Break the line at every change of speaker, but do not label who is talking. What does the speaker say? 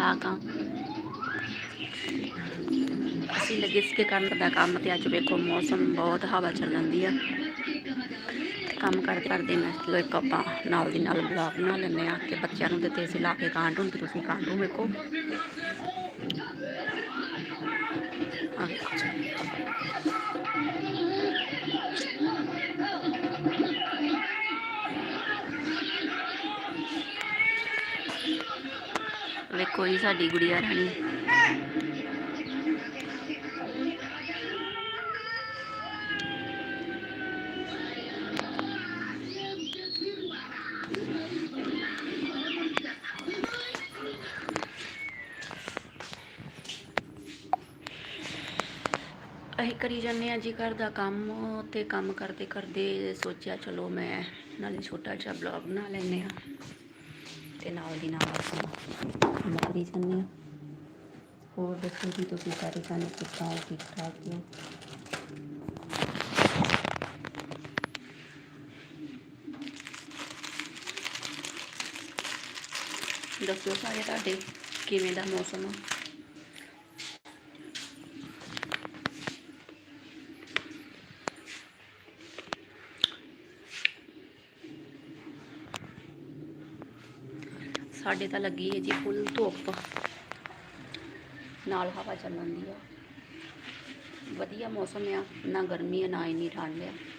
ਠਾਕ ਆ। ਅਸੀਂ ਲੱਗੇ ਸੀ ਕਰਨ ਦਾ ਕੰਮ ਤੇ ਅੱਜ ਵੇਖੋ ਮੌਸਮ ਬਹੁਤ ਹਵਾ ਚੱਲ ਜਾਂਦੀ ਆ। ਕੰਮ ਕਰਦੇ ਕਰਦੇ ਮੈਂ ਚਲੋ ਇੱਕ ਆਪਾਂ ਨਾਲ ਦੀ ਨਾਲ ਬਲੌਗ ਬਣਾ ਲੈਂਦੇ ਆ ਕਿ ਬੱਚਿਆਂ ਨੂੰ ਦਿੱਤੇ ਅਸੀਂ ਲਾ ਕੇ ਕਾਂਡ ਹੁਣ ਤੇ ਤੁਸੀਂ ਕਾਂਡੂ ਵੇਖੋ। ਆਹ ਵੇਖੋ ਜੀ। ਸਾਡੀ ਗੁੜੀਆ ਰਾਣੀ ਅਸੀਂ ਕਰੀ ਜਾਂਦੇ ਆ ਜੀ ਘਰ ਦਾ ਕੰਮ ਤੇ ਕੰਮ ਕਰਦੇ ਕਰਦੇ ਸੋਚਿਆ, ਚਲੋ ਮੈਂ ਨਾਲੇ ਛੋਟਾ ਜਿਹਾ ਬਲੌਗ ਬਣਾ ਲੈਂਦੇ ਆ ਤੇ ਨਾਲ ਦੀ ਨਾਲ ਆਪਾਂ ਕੰਮ ਜਾਂਦੇ ਹਾਂ। ਹੋਰ ਦੱਸੋ ਜੀ, ਤੁਸੀਂ ਸਾਰੇ ਜਾਣੇ ਕਿੱਦਾਂ ਹੋ ਠੀਕ ਠਾਕ ਹੋ ਦੱਸੋ ਸਾਰੇ ਤੁਹਾਡੇ ਕਿਵੇਂ ਦਾ ਮੌਸਮ ਆ? ਸਾਡੇ ਤਾਂ ਲੱਗੀ ਹੈ ਜੀ ਫੁੱਲ ਧੁੱਪ। ਨਾਲ ਹਵਾ ਚੱਲਣ ਦੀ ਆ। ਵਧੀਆ ਮੌਸਮ ਆ, ਨਾ ਗਰਮੀ ਆ, ਨਾ ਇੰਨੀ ਠੰਡ ਆ।